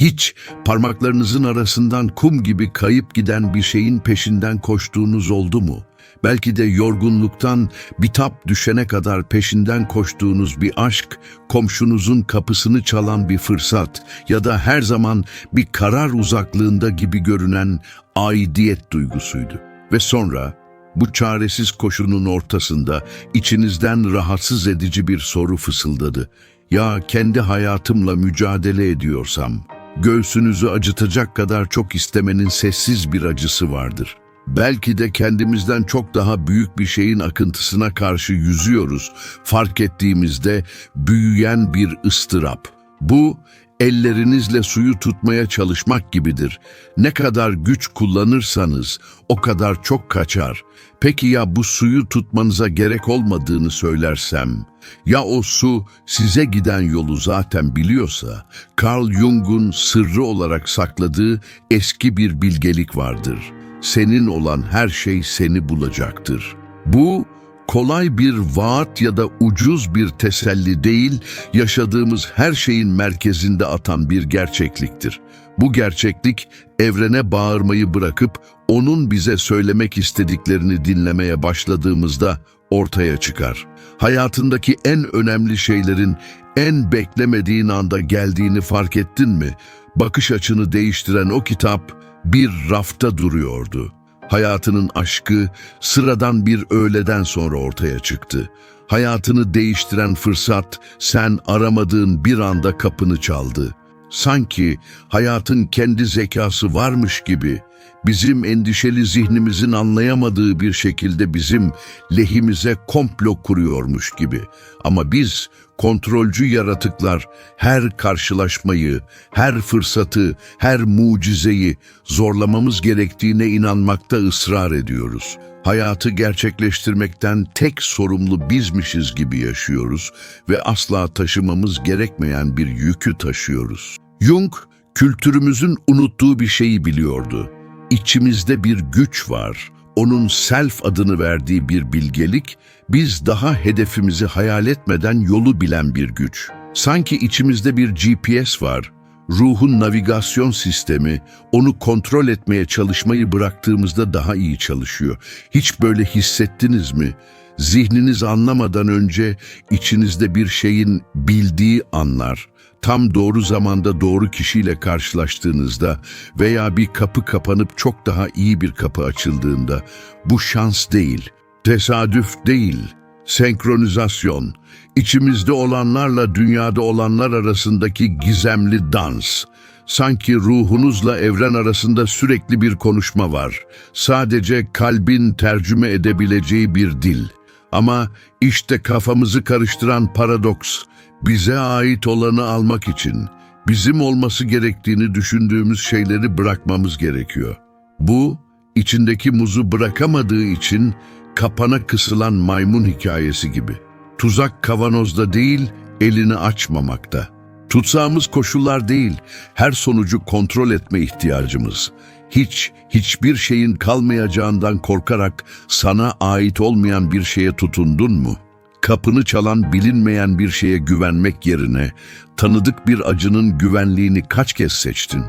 Hiç parmaklarınızın arasından kum gibi kayıp giden bir şeyin peşinden koştuğunuz oldu mu? Belki de yorgunluktan bitap düşene kadar peşinden koştuğunuz bir aşk, komşunuzun kapısını çalan bir fırsat ya da her zaman bir karar uzaklığında gibi görünen aidiyet duygusuydu. Ve sonra bu çaresiz koşunun ortasında içinizden rahatsız edici bir soru fısıldadı. Ya kendi hayatımla mücadele ediyorsam, göğsünüzü acıtacak kadar çok istemenin sessiz bir acısı vardır. Belki de kendimizden çok daha büyük bir şeyin akıntısına karşı yüzüyoruz. Fark ettiğimizde büyüyen bir ıstırap. Bu ellerinizle suyu tutmaya çalışmak gibidir. Ne kadar güç kullanırsanız o kadar çok kaçar. Peki ya bu suyu tutmanıza gerek olmadığını söylersem? Ya o su size giden yolu zaten biliyorsa? Carl Jung'un sırrı olarak sakladığı eski bir bilgelik vardır. Senin olan her şey seni bulacaktır. Bu kolay bir vaat ya da ucuz bir teselli değil, yaşadığımız her şeyin merkezinde atan bir gerçekliktir. Bu gerçeklik evrene bağırmayı bırakıp onun bize söylemek istediklerini dinlemeye başladığımızda ortaya çıkar. Hayatındaki en önemli şeylerin en beklemediğin anda geldiğini fark ettin mi? Bakış açını değiştiren o kitap bir rafta duruyordu. Hayatının aşkı sıradan bir öğleden sonra ortaya çıktı. Hayatını değiştiren fırsat sen aramadığın bir anda kapını çaldı. Sanki hayatın kendi zekası varmış gibi bizim endişeli zihnimizin anlayamadığı bir şekilde bizim lehimize komplo kuruyormuş gibi. Ama biz kontrolcü yaratıklar her karşılaşmayı, her fırsatı, her mucizeyi zorlamamız gerektiğine inanmakta ısrar ediyoruz. Hayatı gerçekleştirmekten tek sorumlu bizmişiz gibi yaşıyoruz ve asla taşımamız gerekmeyen bir yükü taşıyoruz. Jung, kültürümüzün unuttuğu bir şeyi biliyordu. İçimizde bir güç var. Onun self adını verdiği bir bilgelik, biz daha hedefimizi hayal etmeden yolu bilen bir güç. Sanki içimizde bir GPS var. Ruhun navigasyon sistemi onu kontrol etmeye çalışmayı bıraktığımızda daha iyi çalışıyor. Hiç böyle hissettiniz mi? Zihniniz anlamadan önce içinizde bir şeyin bildiği anlar. Tam doğru zamanda doğru kişiyle karşılaştığınızda veya bir kapı kapanıp çok daha iyi bir kapı açıldığında bu şans değil, tesadüf değil, senkronizasyon, içimizde olanlarla dünyada olanlar arasındaki gizemli dans. Sanki ruhunuzla evren arasında sürekli bir konuşma var. Sadece kalbin tercüme edebileceği bir dil. Ama işte kafamızı karıştıran paradoks, bize ait olanı almak için bizim olması gerektiğini düşündüğümüz şeyleri bırakmamız gerekiyor. Bu, içindeki muzu bırakamadığı için kapana kısılan maymun hikayesi gibi. Tuzak kavanozda değil, elini açmamakta. Tutsağımız koşullar değil, her sonucu kontrol etme ihtiyacımız. Hiç, hiçbir şeyin kalmayacağından korkarak sana ait olmayan bir şeye tutundun mu? Kapını çalan bilinmeyen bir şeye güvenmek yerine tanıdık bir acının güvenliğini kaç kez seçtin?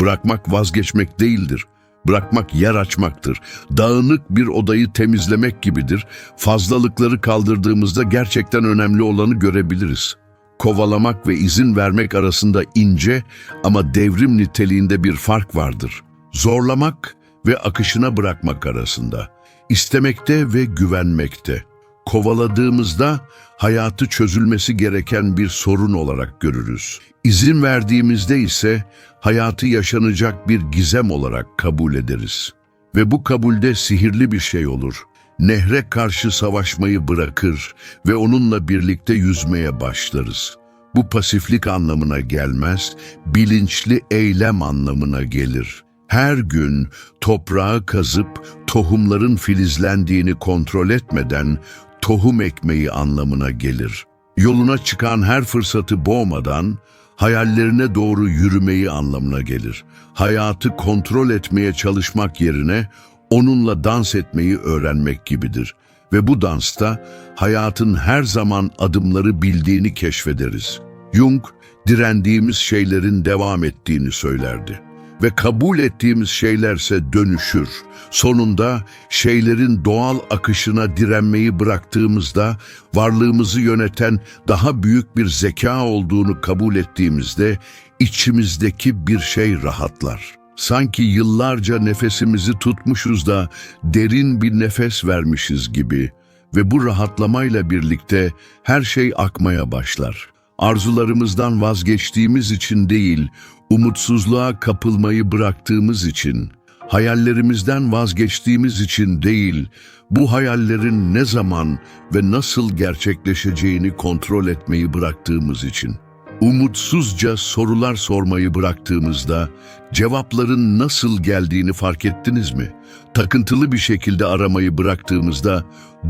Bırakmak vazgeçmek değildir. Bırakmak yer açmaktır. Dağınık bir odayı temizlemek gibidir. Fazlalıkları kaldırdığımızda gerçekten önemli olanı görebiliriz. Kovalamak ve izin vermek arasında ince ama devrim niteliğinde bir fark vardır. Zorlamak ve akışına bırakmak arasında. İstemekte ve güvenmekte. Kovaladığımızda hayatı çözülmesi gereken bir sorun olarak görürüz. İzin verdiğimizde ise hayatı yaşanacak bir gizem olarak kabul ederiz. Ve bu kabulde sihirli bir şey olur. Nehre karşı savaşmayı bırakır ve onunla birlikte yüzmeye başlarız. Bu pasiflik anlamına gelmez, bilinçli eylem anlamına gelir. Her gün toprağı kazıp tohumların filizlendiğini kontrol etmeden tohum ekmeği anlamına gelir. Yoluna çıkan her fırsatı boğmadan hayallerine doğru yürümeyi anlamına gelir. Hayatı kontrol etmeye çalışmak yerine onunla dans etmeyi öğrenmek gibidir. Ve bu dansta hayatın her zaman adımları bildiğini keşfederiz. Jung, direndiğimiz şeylerin devam ettiğini söylerdi. Ve kabul ettiğimiz şeylerse dönüşür. Sonunda şeylerin doğal akışına direnmeyi bıraktığımızda varlığımızı yöneten daha büyük bir zeka olduğunu kabul ettiğimizde içimizdeki bir şey rahatlar. Sanki yıllarca nefesimizi tutmuşuz da derin bir nefes vermişiz gibi ve bu rahatlamayla birlikte her şey akmaya başlar. Arzularımızdan vazgeçtiğimiz için değil, umutsuzluğa kapılmayı bıraktığımız için, hayallerimizden vazgeçtiğimiz için değil, bu hayallerin ne zaman ve nasıl gerçekleşeceğini kontrol etmeyi bıraktığımız için. Umutsuzca sorular sormayı bıraktığımızda cevapların nasıl geldiğini fark ettiniz mi? Takıntılı bir şekilde aramayı bıraktığımızda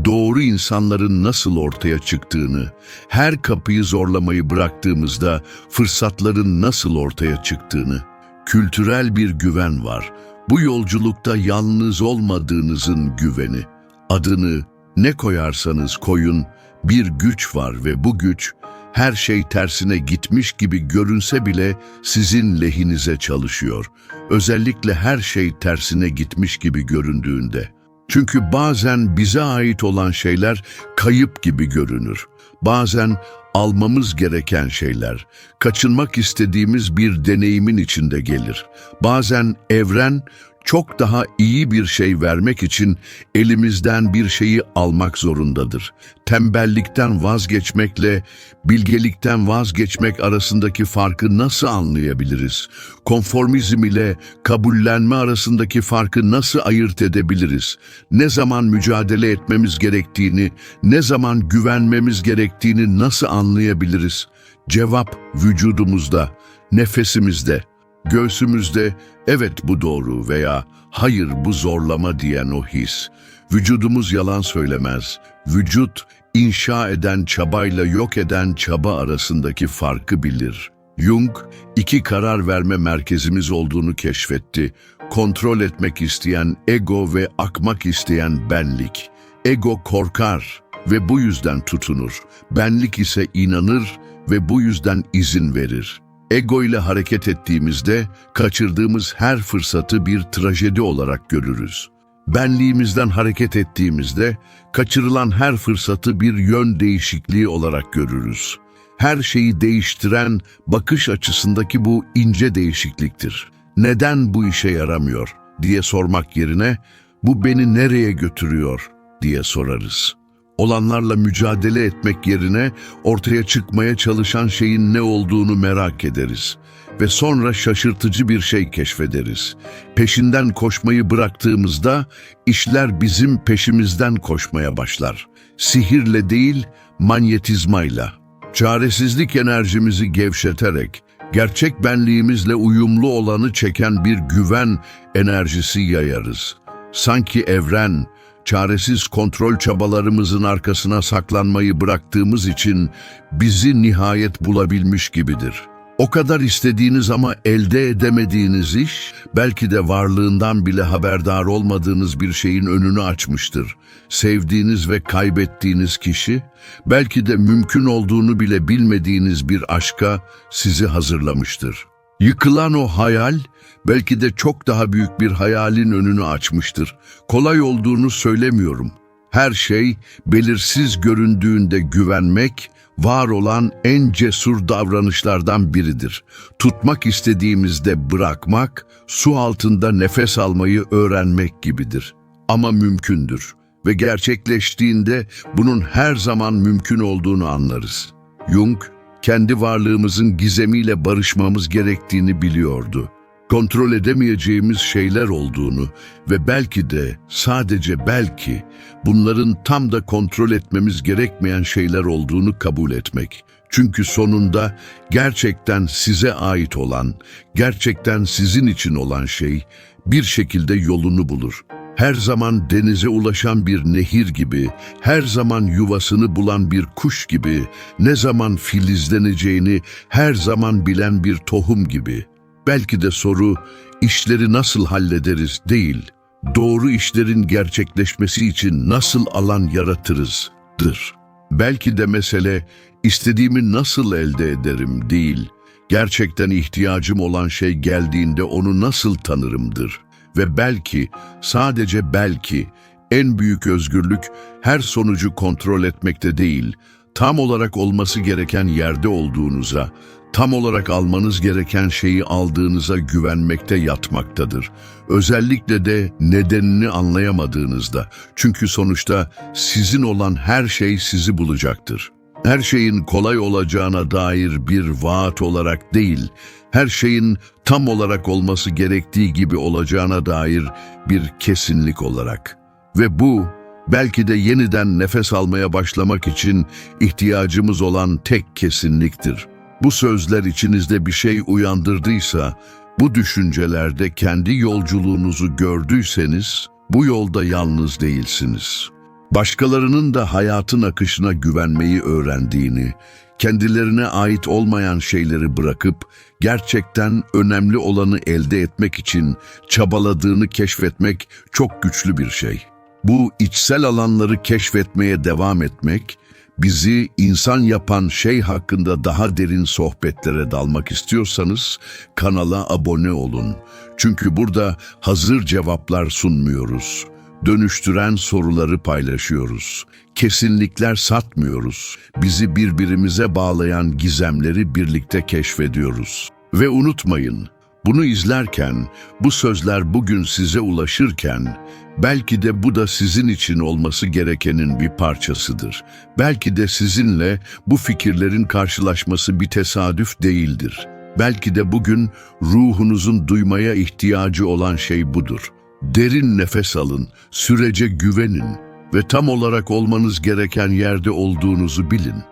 doğru insanların nasıl ortaya çıktığını, her kapıyı zorlamayı bıraktığımızda fırsatların nasıl ortaya çıktığını, kültürel bir güven var. Bu yolculukta yalnız olmadığınızın güveni. Adını ne koyarsanız koyun bir güç var ve bu güç her şey tersine gitmiş gibi görünse bile sizin lehinize çalışıyor. Özellikle her şey tersine gitmiş gibi göründüğünde. Çünkü bazen bize ait olan şeyler kayıp gibi görünür. Bazen almamız gereken şeyler, kaçınmak istediğimiz bir deneyimin içinde gelir. Bazen evren çok daha iyi bir şey vermek için elimizden bir şeyi almak zorundadır. Tembellikten vazgeçmekle bilgelikten vazgeçmek arasındaki farkı nasıl anlayabiliriz? Konformizm ile kabullenme arasındaki farkı nasıl ayırt edebiliriz? Ne zaman mücadele etmemiz gerektiğini, ne zaman güvenmemiz gerektiğini nasıl anlayabiliriz? Cevap vücudumuzda, nefesimizde, Göğsümüzde evet bu doğru veya hayır bu zorlama diyen o his. Vücudumuz yalan söylemez. Vücut inşa eden çabayla yok eden çaba arasındaki farkı bilir. Jung iki karar verme merkezimiz olduğunu keşfetti. Kontrol etmek isteyen ego ve akmak isteyen benlik. Ego korkar ve bu yüzden tutunur. Benlik ise inanır ve bu yüzden izin verir. Ego ile hareket ettiğimizde kaçırdığımız her fırsatı bir trajedi olarak görürüz. Benliğimizden hareket ettiğimizde kaçırılan her fırsatı bir yön değişikliği olarak görürüz. Her şeyi değiştiren bakış açısındaki bu ince değişikliktir. Neden bu işe yaramıyor diye sormak yerine bu beni nereye götürüyor diye sorarız olanlarla mücadele etmek yerine ortaya çıkmaya çalışan şeyin ne olduğunu merak ederiz ve sonra şaşırtıcı bir şey keşfederiz. Peşinden koşmayı bıraktığımızda işler bizim peşimizden koşmaya başlar. Sihirle değil, manyetizmayla. Çaresizlik enerjimizi gevşeterek, gerçek benliğimizle uyumlu olanı çeken bir güven enerjisi yayarız. Sanki evren, çaresiz kontrol çabalarımızın arkasına saklanmayı bıraktığımız için bizi nihayet bulabilmiş gibidir. O kadar istediğiniz ama elde edemediğiniz iş, belki de varlığından bile haberdar olmadığınız bir şeyin önünü açmıştır. Sevdiğiniz ve kaybettiğiniz kişi, belki de mümkün olduğunu bile bilmediğiniz bir aşka sizi hazırlamıştır. Yıkılan o hayal, belki de çok daha büyük bir hayalin önünü açmıştır. Kolay olduğunu söylemiyorum. Her şey belirsiz göründüğünde güvenmek, var olan en cesur davranışlardan biridir. Tutmak istediğimizde bırakmak, su altında nefes almayı öğrenmek gibidir. Ama mümkündür ve gerçekleştiğinde bunun her zaman mümkün olduğunu anlarız. Jung, kendi varlığımızın gizemiyle barışmamız gerektiğini biliyordu. Kontrol edemeyeceğimiz şeyler olduğunu ve belki de sadece belki bunların tam da kontrol etmemiz gerekmeyen şeyler olduğunu kabul etmek. Çünkü sonunda gerçekten size ait olan, gerçekten sizin için olan şey bir şekilde yolunu bulur her zaman denize ulaşan bir nehir gibi, her zaman yuvasını bulan bir kuş gibi, ne zaman filizleneceğini her zaman bilen bir tohum gibi. Belki de soru, işleri nasıl hallederiz değil, doğru işlerin gerçekleşmesi için nasıl alan yaratırızdır. Belki de mesele, istediğimi nasıl elde ederim değil, Gerçekten ihtiyacım olan şey geldiğinde onu nasıl tanırımdır. Ve belki, sadece belki, en büyük özgürlük her sonucu kontrol etmekte değil, tam olarak olması gereken yerde olduğunuza, tam olarak almanız gereken şeyi aldığınıza güvenmekte yatmaktadır. Özellikle de nedenini anlayamadığınızda. Çünkü sonuçta sizin olan her şey sizi bulacaktır. Her şeyin kolay olacağına dair bir vaat olarak değil, her şeyin tam olarak olması gerektiği gibi olacağına dair bir kesinlik olarak. Ve bu belki de yeniden nefes almaya başlamak için ihtiyacımız olan tek kesinliktir. Bu sözler içinizde bir şey uyandırdıysa, bu düşüncelerde kendi yolculuğunuzu gördüyseniz, bu yolda yalnız değilsiniz. Başkalarının da hayatın akışına güvenmeyi öğrendiğini, kendilerine ait olmayan şeyleri bırakıp gerçekten önemli olanı elde etmek için çabaladığını keşfetmek çok güçlü bir şey. Bu içsel alanları keşfetmeye devam etmek, bizi insan yapan şey hakkında daha derin sohbetlere dalmak istiyorsanız kanala abone olun. Çünkü burada hazır cevaplar sunmuyoruz. Dönüştüren soruları paylaşıyoruz. Kesinlikler satmıyoruz. Bizi birbirimize bağlayan gizemleri birlikte keşfediyoruz. Ve unutmayın, bunu izlerken, bu sözler bugün size ulaşırken, belki de bu da sizin için olması gerekenin bir parçasıdır. Belki de sizinle bu fikirlerin karşılaşması bir tesadüf değildir. Belki de bugün ruhunuzun duymaya ihtiyacı olan şey budur. Derin nefes alın, sürece güvenin ve tam olarak olmanız gereken yerde olduğunuzu bilin.